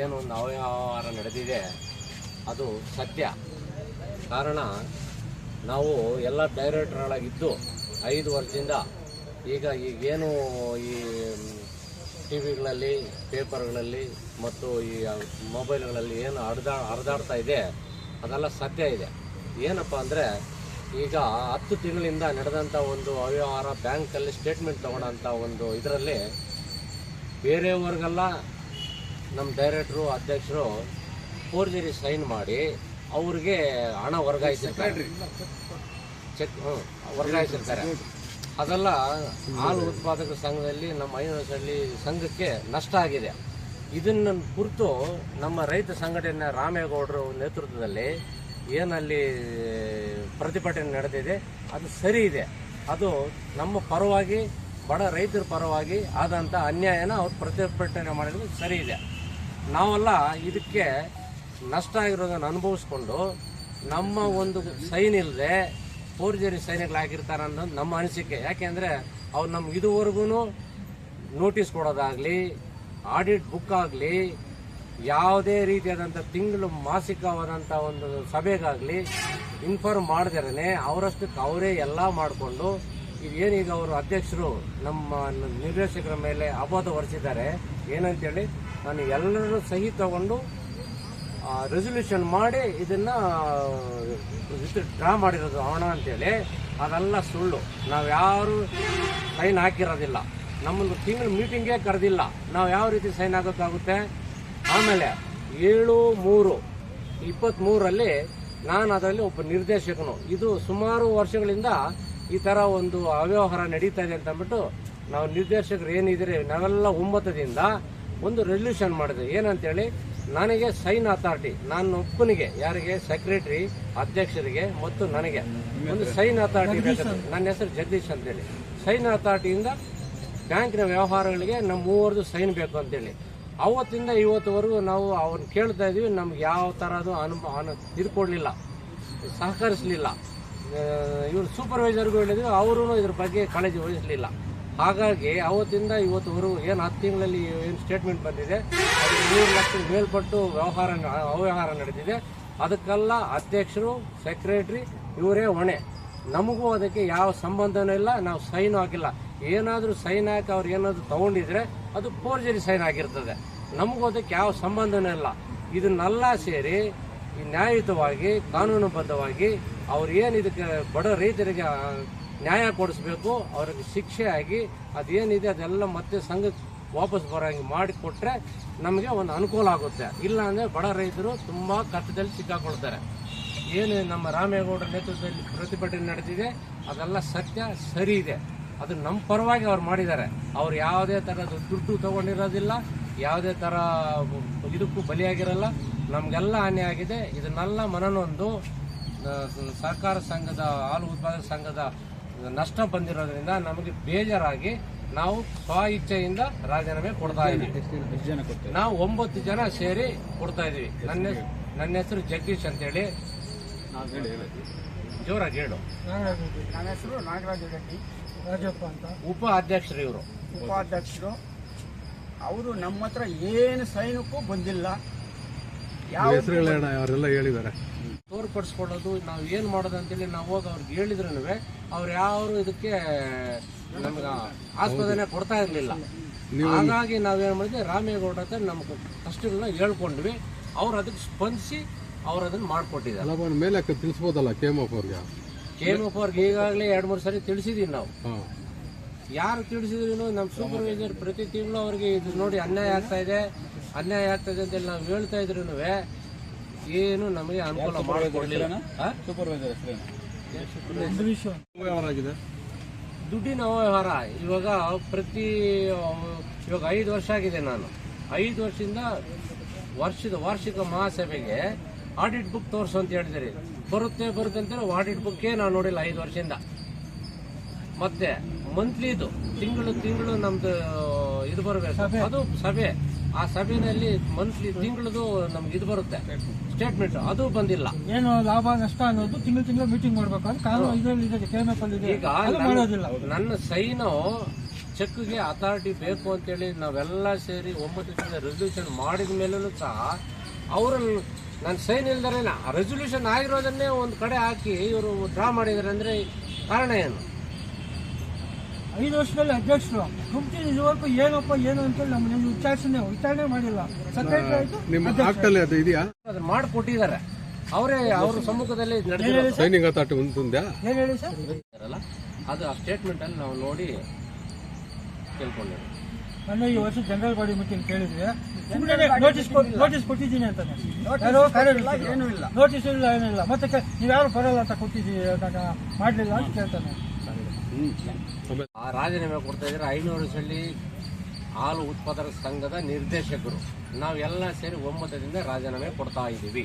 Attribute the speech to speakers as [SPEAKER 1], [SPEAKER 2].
[SPEAKER 1] ಏನು ಒಂದು ಅವ್ಯವಹಾರ ನಡೆದಿದೆ, ಅದು ಸತ್ಯ. ಕಾರಣ, ನಾವು ಎಲ್ಲ ಡೈರೆಕ್ಟ್ರಗಳಾಗಿದ್ದು ಐದು ವರ್ಷದಿಂದ ಈಗ ಈಗೇನು ಈ ಟಿ ವಿಗಳಲ್ಲಿ ಪೇಪರ್ಗಳಲ್ಲಿ ಮತ್ತು ಈ ಮೊಬೈಲ್ಗಳಲ್ಲಿ ಏನು ಹರಿದಾ, ಹರಿದಾಡ್ತಾ ಇದೆ, ಅದೆಲ್ಲ ಸತ್ಯ ಇದೆ. ಏನಪ್ಪ ಅಂದರೆ, ಈಗ ಹತ್ತು ತಿಂಗಳಿಂದ ನಡೆದಂಥ ಒಂದು ಅವ್ಯವಹಾರ ಬ್ಯಾಂಕಲ್ಲಿ ಸ್ಟೇಟ್ಮೆಂಟ್ ತೊಗೊಳೋಂಥ ಒಂದು ಇದರಲ್ಲಿ ಬೇರೆಯವ್ರಿಗೆಲ್ಲ ನಮ್ಮ ಡೈರೆಕ್ಟ್ರು, ಅಧ್ಯಕ್ಷರು ಫೋರ್ಜರಿ ಸೈನ್ ಮಾಡಿ ಅವ್ರಿಗೆ ಹಣ ವರ್ಗಾಯಿಸಿರ್ತಾರೆ. ಚೆಕ್ ಹ್ಞೂ ವರ್ಗಾಯಿಸಿರ್ತಾರೆ. ಅದೆಲ್ಲ ಹಾಲು ಉತ್ಪಾದಕ ಸಂಘದಲ್ಲಿ, ನಮ್ಮ ಐನಹಳ್ಳಿ ಸಂಘಕ್ಕೆ ನಷ್ಟ ಆಗಿದೆ. ಇದನ್ನು ಕುರಿತು ನಮ್ಮ ರೈತ ಸಂಘಟನೆ ರಾಮೇಗೌಡರು ನೇತೃತ್ವದಲ್ಲಿ ಏನಲ್ಲಿ ಪ್ರತಿಭಟನೆ ನಡೆದಿದೆ. ಅದು ಸರಿ ಇದೆ. ಅದು ನಮ್ಮ ಪರವಾಗಿ, ಬಡ ರೈತರ ಪರವಾಗಿ ಆದಂಥ ಅನ್ಯಾಯನ ಅವ್ರು ಪ್ರತಿಭಟನೆ ಮಾಡಿರೋದು ಸರಿ ಇದೆ. ನಾವೆಲ್ಲ ಇದಕ್ಕೆ ನಷ್ಟ ಆಗಿರೋದನ್ನು ಅನುಭವಿಸ್ಕೊಂಡು ನಮ್ಮ ಒಂದು ಸೈನ್ ಇಲ್ಲದೆ ಫೋರ್ಜರಿ ಸೈನ್ಗಳಾಗಿರ್ತಾರೆ ಅನ್ನೋದು ನಮ್ಮ ಅನಿಸಿಕೆ. ಯಾಕೆಂದರೆ ಅವ್ರು ನಮ್ಗೆ ಇದುವರೆಗೂ ನೋಟಿಸ್ ಕೊಡೋದಾಗಲಿ, ಆಡಿಟ್ ಬುಕ್ ಆಗಲಿ, ಯಾವುದೇ ರೀತಿಯಾದಂಥ ತಿಂಗಳು ಮಾಸಿಕವಾದಂಥ ಒಂದು ಸಭೆಗಾಗಲಿ ಇನ್ಫಾರ್ಮ್ ಮಾಡಿದ್ರೇ ಅವರಷ್ಟಕ್ಕೆ ಅವರೇ ಎಲ್ಲ ಮಾಡಿಕೊಂಡು, ಇದೇನೀಗ ಅವರು ಅಧ್ಯಕ್ಷರು ನಮ್ಮ ನಿರ್ದೇಶಕರ ಮೇಲೆ ಅಪವಾದ ಹೊರಿಸಿದ್ದಾರೆ ಏನಂತೇಳಿ ನಾನು ಎಲ್ಲರೂ ಸಹಿ ತಗೊಂಡು ರೆಸೊಲ್ಯೂಷನ್ ಮಾಡಿ ಇದನ್ನು ಡ್ರಾ ಮಾಡಿರೋದು ಹಣ ಅಂತೇಳಿ. ಅದೆಲ್ಲ ಸುಳ್ಳು. ನಾವು ಯಾರು ಸೈನ್ ಹಾಕಿರೋದಿಲ್ಲ. ನಮ್ಮನ್ನು ತಿಂಗಳು ಮೀಟಿಂಗೇ ಕರೆದಿಲ್ಲ. ನಾವು ಯಾವ ರೀತಿ ಸೈನ್ ಹಾಕೋಕ್ಕಾಗುತ್ತೆ? ಆಮೇಲೆ ಏಳು ಮೂರು ಇಪ್ಪತ್ತ್ಮೂರಲ್ಲಿ ನಾನು ಅದರಲ್ಲಿ ಒಬ್ಬ ನಿರ್ದೇಶಕನು. ಇದು ಸುಮಾರು ವರ್ಷಗಳಿಂದ ಈ ಥರ ಒಂದು ಅವ್ಯವಹಾರ ನಡೀತಾ ಇದೆ ಅಂತ ಅಂದ್ಬಿಟ್ಟು ನಾವು ನಿರ್ದೇಶಕರು ಏನಿದ್ರೆ ನಾವೆಲ್ಲ ಒಮ್ಮತದಿಂದ ಒಂದು ರೆಸಲ್ಯೂಷನ್ ಮಾಡಿದೆ ಏನಂತೇಳಿ ನನಗೆ ಸೈನ್ ಅಥಾರಿಟಿ ನಾನು ಒಪ್ಪನಿಗೆ ಯಾರಿಗೆ ಸೆಕ್ರೆಟರಿ ಅಧ್ಯಕ್ಷರಿಗೆ ಮತ್ತು ನನಗೆ ಒಂದು ಸೈನ್ ಅಥಾರಿಟಿ ನನ್ನ ಹೆಸರು ಜಗದೀಶ್ ಅಂತೇಳಿ. ಸೈನ್ ಅಥಾರಿಟಿಯಿಂದ ಬ್ಯಾಂಕಿನ ವ್ಯವಹಾರಗಳಿಗೆ ನಮ್ಮ ಮೂವರದು ಸೈನ್ ಬೇಕು ಅಂತೇಳಿ. ಅವತ್ತಿಂದ ಇವತ್ತುವರೆಗೂ ನಾವು ಅವ್ರನ್ನ ಕೇಳ್ತಾ ಇದೀವಿ ನಮ್ಗೆ ಯಾವ ಥರದ್ದು ಅನುಭವ ಅನು ಇದು ಕೊಡಲಿಲ್ಲ ಸಹಕರಿಸಲಿಲ್ಲ. ಇವರು ಸೂಪರ್ವೈಸರ್ಗೂ ಹೇಳಿದ್ವಿ ಅವರು ಇದ್ರ ಬಗ್ಗೆ ಕಾಳಜಿ ವಹಿಸಲಿಲ್ಲ. ಹಾಗಾಗಿ ಅವತ್ತಿಂದ ಇವತ್ತುವರೆಗೂ ಏನು ಹತ್ತು ತಿಂಗಳಲ್ಲಿ ಏನು ಸ್ಟೇಟ್ಮೆಂಟ್ ಬಂದಿದೆ ಅದು ಮೂರು ಲಕ್ಷ ಮೇಲ್ಪಟ್ಟು ವ್ಯವಹಾರ ಅವ್ಯವಹಾರ ನಡೆದಿದೆ. ಅದಕ್ಕೆಲ್ಲ ಅಧ್ಯಕ್ಷರು ಸೆಕ್ರೆಟ್ರಿ ಇವರೇ ಹೊಣೆ. ನಮಗೂ ಅದಕ್ಕೆ ಯಾವ ಸಂಬಂಧನೂ ಇಲ್ಲ, ನಾವು ಸೈನ್ ಹಾಕಿಲ್ಲ. ಏನಾದರೂ ಸೈನ್ ಹಾಕಿ ಅವ್ರು ಏನಾದರೂ ತಗೊಂಡಿದ್ರೆ ಅದು ಪೋರ್ಜರಿ ಸೈನ್ ಆಗಿರ್ತದೆ. ನಮಗೂ ಅದಕ್ಕೆ ಯಾವ ಸಂಬಂಧನೂ ಇಲ್ಲ. ಇದನ್ನೆಲ್ಲ ಸೇರಿ ನ್ಯಾಯಯುತವಾಗಿ, ಕಾನೂನುಬದ್ಧವಾಗಿ ಅವ್ರು ಏನು ಇದಕ್ಕೆ ಬಡ ರೈತರಿಗೆ ನ್ಯಾಯ ಕೊಡಿಸ್ಬೇಕು, ಅವ್ರಿಗೆ ಶಿಕ್ಷೆ ಆಗಿ ಅದೇನಿದೆ ಅದೆಲ್ಲ ಮತ್ತೆ ಸಂಘಕ್ಕೆ ವಾಪಸ್ ಬರೋಂಗೆ ಮಾಡಿಕೊಟ್ರೆ ನಮಗೆ ಒಂದು ಅನುಕೂಲ ಆಗುತ್ತೆ. ಇಲ್ಲ ಅಂದರೆ ಬಡ ರೈತರು ತುಂಬ ಕಷ್ಟದಲ್ಲಿ ಸಿಕ್ಕಾಕೊಳ್ತಾರೆ. ಏನು ನಮ್ಮ ರಾಮೇಗೌಡರ ನೇತೃತ್ವದಲ್ಲಿ ಪ್ರತಿಭಟನೆ ನಡೆದಿದೆ, ಅದೆಲ್ಲ ಸತ್ಯ, ಸರಿ ಇದೆ. ಅದು ನಮ್ಮ ಪರವಾಗಿ ಅವ್ರು ಮಾಡಿದ್ದಾರೆ. ಅವ್ರು ಯಾವುದೇ ಥರದ ದುಡ್ಡು ತಗೊಂಡಿರೋದಿಲ್ಲ, ಯಾವುದೇ ಥರ ಇದಕ್ಕೂ ಬಲಿಯಾಗಿರಲ್ಲ. ನಮಗೆಲ್ಲ ಹಾನಿ ಆಗಿದೆ. ಇದನ್ನೆಲ್ಲ ಮನನೊಂದು ಸಹಕಾರ ಸಂಘದ, ಹಾಲು ಉತ್ಪಾದಕ ಸಂಘದ ನಷ್ಟ ಬಂದಿರೋದ್ರಿಂದ ನಮಗೆ ಬೇಜಾರಾಗಿ ನಾವು ಸ್ವ ಇಚ್ಛೆಯಿಂದ ರಾಜೀನಾಮೆ ಕೊಡ್ತಾ ಇದ್ದೀವಿ. ನಾವು ಒಂಬತ್ತು ಜನ ಸೇರಿ ಕೊಡ್ತಾ ಇದೀವಿ ನನ್ನ ನನ್ನ ಹೆಸರು ಜಗದೀಶ್ ಅಂತೇಳಿ. ಜೋರಾಗಿ ಹೇಳು.
[SPEAKER 2] ನನ್ನ ಹೆಸರು ನಾಗರಾಜ ರೆಡ್ಡಿ. ರಾಜಪ್ಪ ಅಂತ.
[SPEAKER 1] ಉಪ ಅಧ್ಯಕ್ಷರು ಇವರು.
[SPEAKER 2] ಉಪಾಧ್ಯಕ್ಷರು. ಅವರು ನಮ್ಮ ಹತ್ರ ಏನು ಸೈನಿಕೂ ಬಂದಿಲ್ಲ. ಯಾವ
[SPEAKER 3] ಹೆಸರುಗಳೇನ ಅವರೆಲ್ಲ ಹೇಳಿದ್ದಾರೆ.
[SPEAKER 1] ತೋರ್ಪಡಿಸ್ಕೊಳ್ಳೋದು ನಾವು ಏನು ಮಾಡೋದು ಅಂತೇಳಿ ನಾವು ಹೋಗಿ ಅವ್ರಿಗೆ ಹೇಳಿದ್ರು ಅವ್ರು ಯಾರು ಇದಕ್ಕೆ ನಮ್ಗೆ ಆಸ್ಪದನೆ ಕೊಡ್ತಾ ಇರಲಿಲ್ಲ. ಹಾಗಾಗಿ ನಾವೇನು ಮಾಡಿದ್ವಿ ರಾಮೇಗೌಡ ಹತ್ರ ನಮ್ಮ ಕಷ್ಟಗಳನ್ನ ಹೇಳ್ಕೊಂಡ್ವಿ. ಅವ್ರು ಅದಕ್ಕೆ ಸ್ಪಂದಿಸಿ ಅವ್ರು ಅದನ್ನ ಮಾಡಿಕೊಟ್ಟಿದ್ದಾರೆ.
[SPEAKER 3] ಅಲ್ಲ ಮೇಲೆ ತಿಳಿಸ್ಬೋದಲ್ಲ ಕೆ ಎಂ ಎಫ್ ಅವ್ರಿಗೆ?
[SPEAKER 1] ಈಗಾಗಲೇ ಎರಡು ಮೂರು ಸರಿ ತಿಳಿಸಿದ್ದೀವಿ ನಾವು. ಯಾರು ತಿಳಿಸಿದ್ರು ನಮ್ಮ ಸೂಪರ್ವೈಸರ್ ಪ್ರತಿ ತಿಂಗಳು ಅವ್ರಿಗೆ ಇದು ನೋಡಿ ಅನ್ಯಾಯ ಆಗ್ತಾ ಇದೆ. ಅನ್ಯಾಯ ಆಗ್ತಾ ಇದೆ ಅಂತೇಳಿ ನಾವು ಹೇಳ್ತಾ ಇದ್ರು ಏನು ನಮಗೆ ಅನುಕೂಲ ಮಾಡಿಕೊಡ್ಲಿಲ್ಲ. ಆ?
[SPEAKER 3] ವ್ಯವಹಾರ
[SPEAKER 1] ದುಡ್ಡಿನ ಅವ್ಯವಹಾರ. ಇವಾಗ ಪ್ರತಿ ಇವಾಗ ಐದು ವರ್ಷ ಆಗಿದೆ ನಾನು. ಐದು ವರ್ಷದಿಂದ ವರ್ಷದ ವಾರ್ಷಿಕ ಮಹಾಸಭೆಗೆ ಆಡಿಟ್ ಬುಕ್ ತೋರಿಸು ಅಂತ ಹೇಳಿದಿರಿ ಬರುತ್ತೆ ಬರುತ್ತೆ ಅಂತ ಆಡಿಟ್ ಬುಕ್ಕೇ ನಾನು ನೋಡಿಲ್ಲ ಐದು ವರ್ಷದಿಂದ. ಮತ್ತೆ ಮಂತ್ಲಿದು ತಿಂಗಳು ತಿಂಗಳು ನಮ್ದು ಇದು ಬರಬೇಕು. ಅದು ಸಭೆ. ಆ ಸಭೆಯಲ್ಲಿ ಮಂತ್ಲಿ ತಿಂಗಳದು ನಮ್ಗೆ ಇದು ಬರುತ್ತೆ. ಸ್ಟೇಟ್ಮೆಂಟ್ ಅದು ಬಂದಿಲ್ಲ.
[SPEAKER 2] ಏನು ಲಾಭ ನಷ್ಟ ಅನ್ನೋದು ತಿಂಗಳು ತಿಂಗಳು ಮೀಟಿಂಗ್ ಮಾಡ್ಬೇಕು. ಅಂತ ಕಾನೂನು ಇದರಲ್ಲಿ ಇದೆ KMF ಅಲ್ಲಿ ಇದೆ.
[SPEAKER 1] ಈಗ
[SPEAKER 2] ಅದು
[SPEAKER 1] ನನ್ನ-
[SPEAKER 2] ಮಾಡೋದಿಲ್ಲ.
[SPEAKER 1] ನನ್ನ ಸೈನು ಚೆಕ್ಗೆ ಅಥಾರಿಟಿ ಬೇಕು ಅಂತೇಳಿ ನಾವೆಲ್ಲ ಸೇರಿ ಒಂಬತ್ತು ರೆಸಲ್ಯೂಷನ್ ಮಾಡಿದ ಮೇಲೂ ಸಹ ಅವರು ನನ್ನ ಸೈನ್ ಇಲ್ದರೆ ರೆಸೊಲ್ಯೂಷನ್ ಆಗಿರೋದನ್ನೇ ಒಂದು ಕಡೆ ಹಾಕಿ ಇವರು ಡ್ರಾ ಮಾಡಿದ್ದಾರೆ ಅಂದರೆ ಕಾರಣ ಏನು?
[SPEAKER 2] ಐದು ವರ್ಷದಲ್ಲಿ ಅಧ್ಯಕ್ಷರು. ಗುಂಪಿನ ಇದುವರೆಗೂ ಏನಪ್ಪ ಏನು ಅಂತೇಳಿ ನಮ್ಮ ವಿಚಾರಿಸನೆ ವಿಚಾರಣೆ ಮಾಡಿಲ್ಲ. ಸೆಕ್ರೆಟರಿ ಆಯ್ತು?
[SPEAKER 3] ನಿಮ್ಮ ಆಕ್ಟಲ್ಲಿ ಅದು ಇದೆಯಾ?
[SPEAKER 1] ಅದನ್ನ ಮಾಡಿಕೊಟ್ಟಿದ್ದಾರೆ. ಅವರೇ ಅವ್ರ ಸಮ್ಮುಖದಲ್ಲಿ ನಡೆದಿರೋದು.
[SPEAKER 3] ಸೈನಿಂಗ್ ಅಥಾರಿಟಿ ಉಂಟುಂದ್ಯಾ
[SPEAKER 2] ಏನು ಹೇಳಿ ಸರ್?
[SPEAKER 1] ಇರಲ್ಲ ಅದು ಆ ಸ್ಟೇಟ್ಮೆಂಟನ್ನು ನಾವು ನೋಡಿ ಕೇಳ್ಕೊಂಡಿದ್ದೀವಿ
[SPEAKER 2] ನನ್ನ ಈ ವರ್ಷ ಜನರಲ್ ಬಾಡಿ ಮೀಟಿಂಗ್ ಕೇಳಿದ್ರೆ ನೋಟಿಸ್ ನೋಟಿಸ್ ಕೊಟ್ಟಿದ್ದೀನಿ ಅಂತ ನೋಟಿಸ್ ಇಲ್ಲ. ಏನಿಲ್ಲ ಮತ್ತೆ ನೀವ್ಯಾರು ಬರಲ್ಲ ಅಂತ ಕೊಟ್ಟಿದ್ದೀವಿ ಮಾಡಲಿಲ್ಲ ಅಂತ ಕೇಳ್ತಾನೆ
[SPEAKER 1] ಆ ರಾಜೀನಾಮೆ ಕೊಡ್ತಾ ಇದ್ರೆ ಐನೂರು ಸಳ್ಳಿ ಹಾಲು ಉತ್ಪಾದಕ ಸಂಘದ ನಿರ್ದೇಶಕರು. ನಾವೆಲ್ಲ ಸೇರಿ ಒಮ್ಮತದಿಂದ ರಾಜೀನಾಮೆ ಕೊಡ್ತಾ ಇದ್ದೀವಿ.